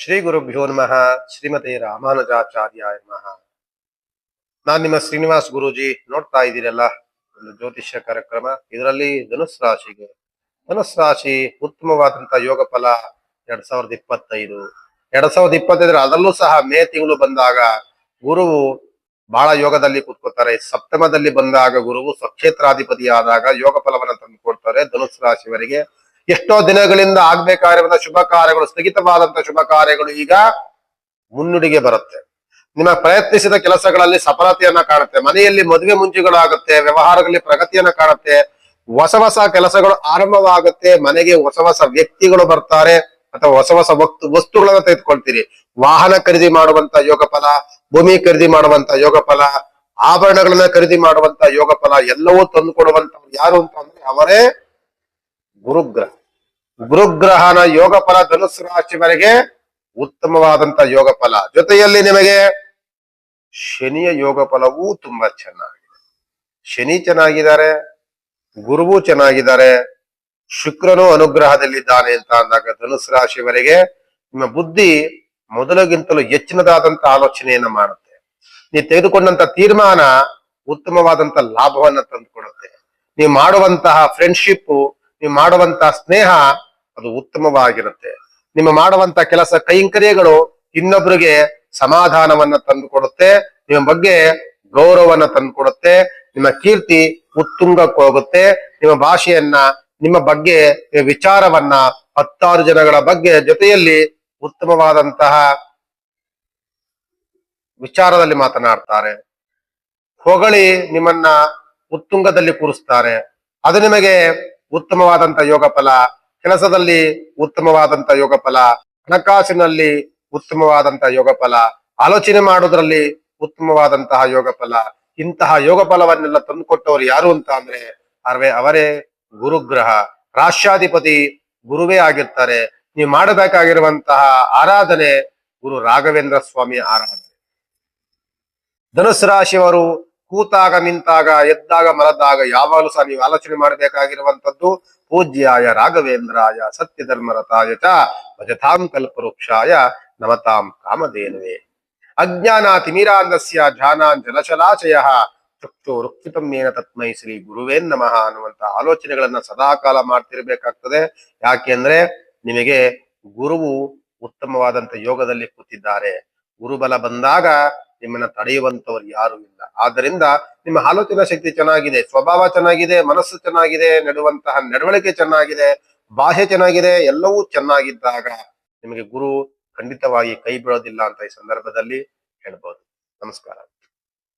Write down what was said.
ಶ್ರೀ ಗುರುಭ್ಯೋ ನಮಃ. ಶ್ರೀಮತಿ ರಾಮಾನುಜಾಚಾರ್ಯ ನಮಃ. ನಾನು ನಿಮ್ಮ ಶ್ರೀನಿವಾಸ್ ಗುರೂಜಿ ನೋಡ್ತಾ ಇದ್ದೀರಲ್ಲ, ಒಂದು ಜ್ಯೋತಿಷ್ಯ ಕಾರ್ಯಕ್ರಮ. ಇದರಲ್ಲಿ ಧನುಸ್ ರಾಶಿಗೆ, ಧನುಸ್ ರಾಶಿ ಉತ್ತಮವಾದಂತಹ ಯೋಗ ಫಲ ಎರಡ್ ಸಾವಿರದ ಇಪ್ಪತ್ತೈದು. ಎರಡ್ ಸಾವಿರದ ಇಪ್ಪತ್ತೈದರ ಅದರಲ್ಲೂ ಸಹ ಮೇ ತಿಂಗಳು ಬಂದಾಗ ಗುರುವು ಬಹಳ ಯೋಗದಲ್ಲಿ ಕೂತ್ಕೋತಾರೆ ಸಪ್ತಮದಲ್ಲಿ ಬಂದಾಗ ಗುರುವು ಸ್ವಕ್ಷೇತ್ರಾಧಿಪತಿ ಆದಾಗ ಯೋಗ ಫಲವನ್ನು ತಂದು ಕೊಡ್ತಾರೆ ಧನುಸ್ ರಾಶಿಯವರಿಗೆ. ಎಷ್ಟೋ ದಿನಗಳಿಂದ ಆಗ್ಬೇಕಾದ ಶುಭ ಕಾರ್ಯಗಳು ಸ್ಥಗಿತವಾದಂತಹ ಶುಭ ಕಾರ್ಯಗಳು ಈಗ ಮುನ್ನುಡಿಗೆ ಬರುತ್ತೆ. ನಿಮ್ಮ ಪ್ರಯತ್ನಿಸಿದ ಕೆಲಸಗಳಲ್ಲಿ ಸಫಲತೆಯನ್ನ ಕಾಣುತ್ತೆ. ಮನೆಯಲ್ಲಿ ಮದುವೆ ಮುಂಚೆಗಳಾಗುತ್ತೆ, ವ್ಯವಹಾರಗಳಲ್ಲಿ ಪ್ರಗತಿಯನ್ನ ಕಾಣುತ್ತೆ. ಹೊಸ ಹೊಸ ಕೆಲಸಗಳು ಆರಂಭವಾಗುತ್ತೆ, ಮನೆಗೆ ಹೊಸ ಹೊಸ ವ್ಯಕ್ತಿಗಳು ಬರ್ತಾರೆ, ಅಥವಾ ಹೊಸ ಹೊಸ ವಸ್ತು ವಸ್ತುಗಳನ್ನ ತೆಗೆದುಕೊಳ್ತೀರಿ. ವಾಹನ ಖರೀದಿ ಮಾಡುವಂತ ಯೋಗ ಫಲ ಭೂಮಿ ಖರೀದಿ ಮಾಡುವಂತ ಯೋಗ ಫಲ ಆಭರಣಗಳನ್ನ ಖರೀದಿ ಮಾಡುವಂತ ಯೋಗ ಫಲ ಎಲ್ಲವೂ ತಂದು ಕೊಡುವಂತ ಯಾರು ಅಂತ ಅಂದ್ರೆ ಅವರೇ ಗುರುಗ್ರಹ. ಗುರುಗ್ರಹನ ಯೋಗ ಫಲ ಧನುಸ್ಸು ರಾಶಿವರೆಗೆ ಉತ್ತಮವಾದಂತ ಯೋಗ ಫಲ ಜೊತೆಯಲ್ಲಿ ನಿಮಗೆ ಶನಿಯ ಯೋಗ ಫಲವೂ ತುಂಬಾ ಚೆನ್ನಾಗಿದೆ. ಶನಿ ಚೆನ್ನಾಗಿದ್ದಾರೆ, ಗುರುವು ಚೆನ್ನಾಗಿದ್ದಾರೆ, ಶುಕ್ರನು ಅನುಗ್ರಹದಲ್ಲಿದ್ದಾನೆ ಅಂತ ಅಂದಾಗ ಧನುಸು ರಾಶಿವರೆಗೆ ನಿಮ್ಮ ಬುದ್ಧಿ ಮೊದಲಿಗಿಂತಲೂ ಹೆಚ್ಚಿನದಾದಂತ ಆಲೋಚನೆಯನ್ನ ಮಾಡುತ್ತೆ. ನೀವು ತೆಗೆದುಕೊಂಡಂತ ತೀರ್ಮಾನ ಉತ್ತಮವಾದಂತ ಲಾಭವನ್ನ ತಂದುಕೊಡುತ್ತೆ. ನೀವು ಮಾಡುವಂತಹ ಫ್ರೆಂಡ್ಶಿಪ್ ನೀವು ಮಾಡುವಂತಹ ಸ್ನೇಹ ಅದು ಉತ್ತಮವಾಗಿರುತ್ತೆ. ನಿಮ್ಮ ಮಾಡುವಂತ ಕೆಲಸ ಕೈಂಕರ್ಯಗಳು ಇನ್ನೊಬ್ಬರಿಗೆ ಸಮಾಧಾನವನ್ನ ತಂದುಕೊಡುತ್ತೆ, ನಿಮ್ಮ ಬಗ್ಗೆ ಗೌರವವನ್ನ ತಂದುಕೊಡುತ್ತೆ, ನಿಮ್ಮ ಕೀರ್ತಿ ಉತ್ತುಂಗಕ್ಕೆ ಹೋಗುತ್ತೆ ನಿಮ್ಮ ಭಾಷೆಯನ್ನ, ನಿಮ್ಮ ಬಗ್ಗೆ ವಿಚಾರವನ್ನ ಹತ್ತಾರು ಜನಗಳ ಬಗ್ಗೆ ಜೊತೆಯಲ್ಲಿ ಉತ್ತಮವಾದಂತಹ ವಿಚಾರದಲ್ಲಿ ಮಾತನಾಡ್ತಾರೆ. ಹೊಗಳಿ ನಿಮ್ಮನ್ನ ಉತ್ತುಂಗದಲ್ಲಿ ಕೂರಿಸ್ತಾರೆ. ಅದು ನಿಮಗೆ ಉತ್ತಮವಾದಂತ ಯೋಗ ಫಲ ಕೆಲಸದಲ್ಲಿ ಉತ್ತಮವಾದಂತ ಯೋಗ ಫಲ ಹಣಕಾಸಿನಲ್ಲಿ ಉತ್ತಮವಾದಂತ ಯೋಗ ಫಲ ಆಲೋಚನೆ ಮಾಡೋದ್ರಲ್ಲಿ ಉತ್ತಮವಾದಂತಹ ಯೋಗ ಫಲ ಇಂತಹ ಯೋಗ ಫಲವನ್ನೆಲ್ಲ ತಂದುಕೊಟ್ಟವರು ಯಾರು ಅಂತ ಅಂದ್ರೆ ಅವರೇ ಅವರೇ ಗುರುಗ್ರಹ. ರಾಷ್ಟ್ರಾಧಿಪತಿ ಗುರುವೇ ಆಗಿರ್ತಾರೆ. ನೀವು ಮಾಡಬೇಕಾಗಿರುವಂತಹ ಆರಾಧನೆ ಗುರು ರಾಘವೇಂದ್ರ ಸ್ವಾಮಿ ಆರಾಧನೆ. ಧನುಸ್ ರಾಶಿಯವರು ಕೂತಾಗ ನಿಂತಾಗ, ಎದ್ದಾಗ ಮಲದಾಗ ಯಾವಾಗಲೂ ಸಹ ನೀವು ಆಲೋಚನೆ ಮಾಡಬೇಕಾಗಿರುವಂತದ್ದು ಪೂಜ್ಯಾಯ ರಾಘವೇಂದ್ರಾಯ ಸತ್ಯ ಧರ್ಮರತಾಯ ಚ ಭಜತಾಂ ಕಲ್ಪವೃಕ್ಷಾಯ ನಮತಾಂ ಕಾಮಧೇನುವೆ. ಅಜ್ಞಾನ ತಿಮಿರಾಂಧಸ್ಯ ಧ್ಯಾನಾನ್ ಜಲಶಲಾಶಯ ತೃಪ್ತೋ ರುಕ್ಷಿತಮ್ಯೇನ ತತ್ಮೈ ಶ್ರೀ ಗುರುವೇನ್ ನಮಃ ಅನ್ನುವಂತಹ ಆಲೋಚನೆಗಳನ್ನ ಸದಾಕಾಲ ಮಾಡ್ತಿರ್ಬೇಕಾಗ್ತದೆ. ಯಾಕೆಂದ್ರೆ ನಿಮಗೆ ಗುರುವು ಉತ್ತಮವಾದಂತ ಯೋಗದಲ್ಲಿ ಕೂತಿದ್ದಾರೆ. ಗುರುಬಲ ಬಂದಾಗ ನಿಮ್ಮನ್ನ ತಡೆಯುವಂತವ್ರು ಯಾರು ಇಲ್ಲ. ಆದ್ದರಿಂದ ನಿಮ್ಮ ಆಲೋಚನಾ ಶಕ್ತಿ ಚೆನ್ನಾಗಿದೆ, ಸ್ವಭಾವ ಚೆನ್ನಾಗಿದೆ, ಮನಸ್ಸು ಚೆನ್ನಾಗಿದೆ, ನಡುವಂತಹ ನಡವಳಿಕೆ ಚೆನ್ನಾಗಿದೆ, ಬಾಹ್ಯ ಚೆನ್ನಾಗಿದೆ, ಎಲ್ಲವೂ ಚೆನ್ನಾಗಿದ್ದಾಗ ನಿಮಗೆ ಗುರು ಖಂಡಿತವಾಗಿ ಕೈ ಬಿಡೋದಿಲ್ಲ ಅಂತ ಈ ಸಂದರ್ಭದಲ್ಲಿ ಹೇಳ್ಬೋದು. ನಮಸ್ಕಾರ.